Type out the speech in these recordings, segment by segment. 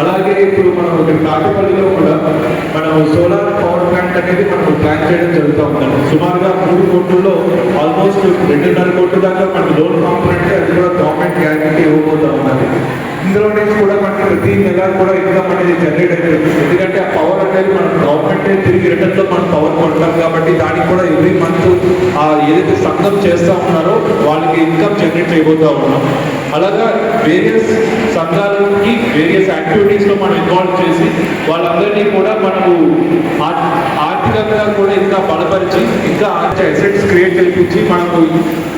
అలాగే ఇప్పుడు మనం ఇక్కడ కాకిపల్లిలో కూడా మనం సోలార్ పవర్ ప్లాంట్ అనేది మనం ప్లాన్ చేయడం జరుగుతూ ఉందండి. సుమారుగా మూడు కోట్లలో ఆల్మోస్ట్ రెండున్నర కోట్ల దాకా మనకి లోన్ కాంపనెంట్ అది కూడా గవర్నమెంట్ గ్యారంటీ ఇవ్వబోతా ఉన్నది. ఇందులో నుంచి కూడా మనకి ప్రతి నెల కూడా ఇన్కమ్ అనేది జనరేట్ అవుతుంది. ఎందుకంటే ఆ పవర్ అనేది మనం గవర్నమెంట్ తిరిగి రిటర్న్లో మనం పవర్ కొడతాం కాబట్టి దానికి కూడా ఎవ్రీ మంత్ ఆ ఏదైతే సంఘం చేస్తూ ఉన్నారో వాళ్ళకి ఇన్కమ్ జనరేట్ అయిపోతూ ఉన్నాం. అలాగా వేరియస్ సంఘాలకి వేరియస్ యాక్టివిటీస్లో మనం ఇన్వాల్వ్ చేసి వాళ్ళందరినీ కూడా మనకు ఆర్థికంగా కూడా ఇంకా బలపరిచి ఇంకా అసెట్స్ క్రియేట్ చేయించి మనకు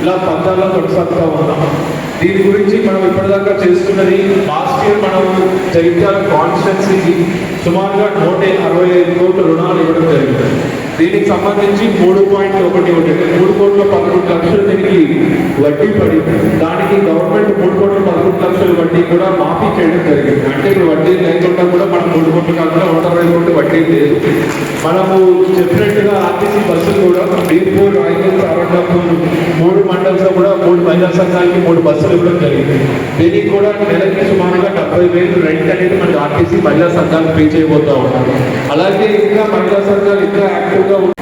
ఇలా పందాల్లో కొనసాగుతూ ఉన్నాం. దీని గురించి మనం ఇప్పటిదాకా చేస్తున్నది లాస్ట్ ఇయర్ మనం జగిత్యాల కాన్స్టిట్యున్సీకి సుమారుగా నూట అరవై ఐదు కోట్ల రుణాలు ఇవ్వడం జరిగింది. దీనికి సంబంధించి మూడు పాయింట్ ఒకటి ఒకటి మూడు కోట్ల పదకొండు లక్షలు దీనికి వడ్డీ పడి దానికి గవర్నమెంట్ మూడు కోట్ల పదకొండు లక్షల వడ్డీ కూడా మాఫీ చేయడం జరిగింది. అంటే ఇప్పుడు వడ్డీ లేకుండా కూడా మనం మూడు కోట్లు కాకుండా నూట అరవై కోట్లు వడ్డీ లేదు. మనము చెప్పినట్టుగా ఆర్టీసీ బస్సులు కూడా బీర్పూర్ రాయగల్ ప్రారంభం మూడు మండల్స్ కూడా మూడు మహిళా సంఘాలకి మూడు బస్సులు బస్సులు ఇవ్వడం జరిగింది. దీనికి కూడా నెలకి సుమారుగా డెబ్బై వేలు రెంట్ అనేది మనకి ఆర్టీసీ మహిళా సంఘాలు పే చేయబోతా ఉన్నారు. అలాగే ఇంకా మహిళా సంఘాలు ఇంకా యాక్టివ్గా ఉం-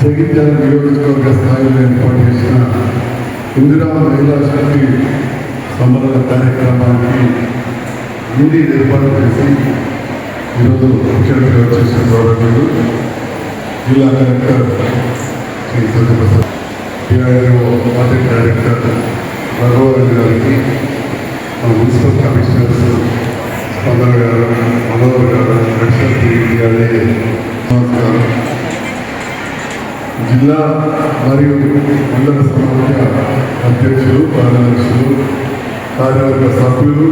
జగిత్యాల నియోజకవర్గ స్థాయిలో ఏర్పాటు చేసిన ఇందిరా మహిళా శక్తి సమరణ కార్యక్రమానికి ముందు ఏర్పాటు చేసి ఈరోజు ముఖ్యమంత్రి వచ్చేసిన గౌరవులు జిల్లా collector Shri Satyaprasad DRO project director Raghuvareddy గారికి మా మున్సిపల్ కమిషనర్స్ స్పందన గారు మనోహర్ గారు లక్ష్మీ డిఆర్ఏ నమస్కారం. జిల్లా మరియు మండల సమాఖ్య అధ్యక్షులు కార్యదర్శులు కార్యవర్గ సభ్యులు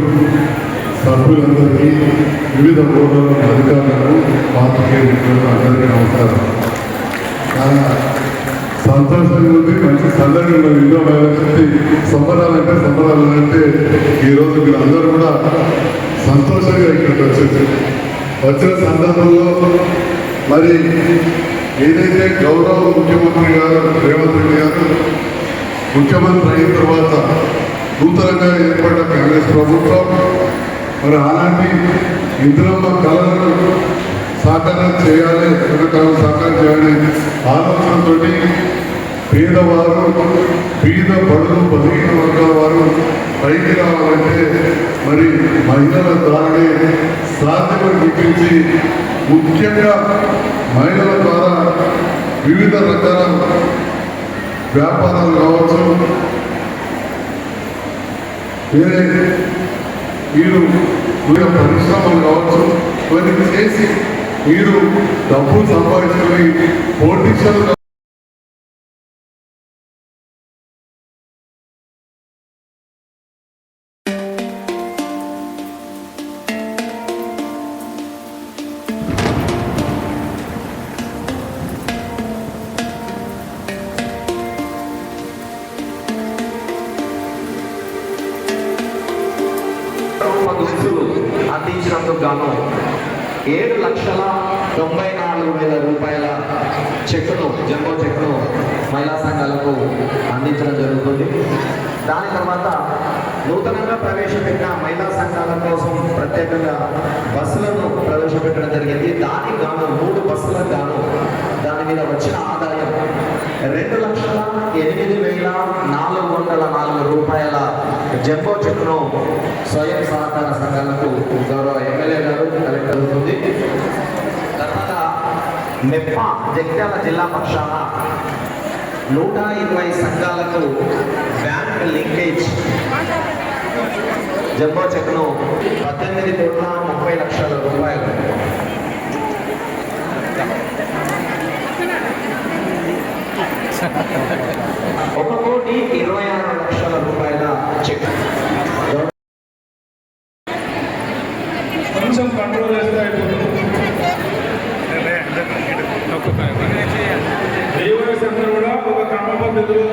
సభ్యులందరికీ వివిధ హోదాల అధికారులకు పాత్రికేయ అందరికీ నమస్కారం. సందడి ఇంట్లో బయలుదేరి సంబరాలు అంటే సంబరాలు అంటే ఈరోజు మీరు అందరూ కూడా సంతోషంగా ఇక్కడికి వచ్చేసి వచ్చిన సందర్భంలో మరి ఏదైతే గౌరవ ముఖ్యమంత్రి గారు రేవంత్ రెడ్డి గారు ముఖ్యమంత్రి అయిన తర్వాత నూతనంగా ఏర్పడిన కాంగ్రెస్ ప్రభుత్వం మరి అలాంటి ఇంద్రమ్మ కళలను సాకారం చేయాలి కళ సాకారం చేయాలి ఆలోచనతో పేదవారు పేద బడులు బలహీన వర్గాల వారు పైకి రావాలంటే మరి మహిళల ద్వారానే సాధ్యమని గుర్తించి ముఖ్యంగా మహిళల ద్వారా వివిధ రకాల వ్యాపారాలు కావచ్చు. వేరే మీరు వివిధ పరిశ్రమలు కావచ్చు ఇవన్నీ చేసి మీరు డబ్బులు సంపాదించుకొని పోటీషన్లు దుస్తులు అందించినందుకు గాను ఏడు లక్షల తొంభై నాలుగు వేల రూపాయల చెక్కును జంబో చెక్కును మహిళా సంఘాలకు అందించడం జరుగుతుంది. దాని తర్వాత నూతనంగా ప్రవేశపెట్టిన మహిళా సంఘ లక్షల ఎనిమిది వేల నాలుగు వందల నాలుగు రూపాయల జంబో చెక్కును స్వయం సహకార సంఘాలకు గౌరవ ఎమ్మెల్యే గారు కలెక్టర్ అవుతుంది తర్వాత మెప్ప జగిత్యాల జిల్లా పక్షాన నూట ఇరవై సంఘాలకు బ్యాంక్ లింకేజ్. జంబో చెక్ను పద్దెనిమిది కోట్ల ముప్పై లక్షల రూపాయలు ఒక కోటి ఇరవై ఆరు లక్షల రూపాయల చెక్. కొంచెం కంట్రోల్ చేస్తే అయిపోతుంది. అందరూ కూడా ఒక క్రమ పద్ధతిలో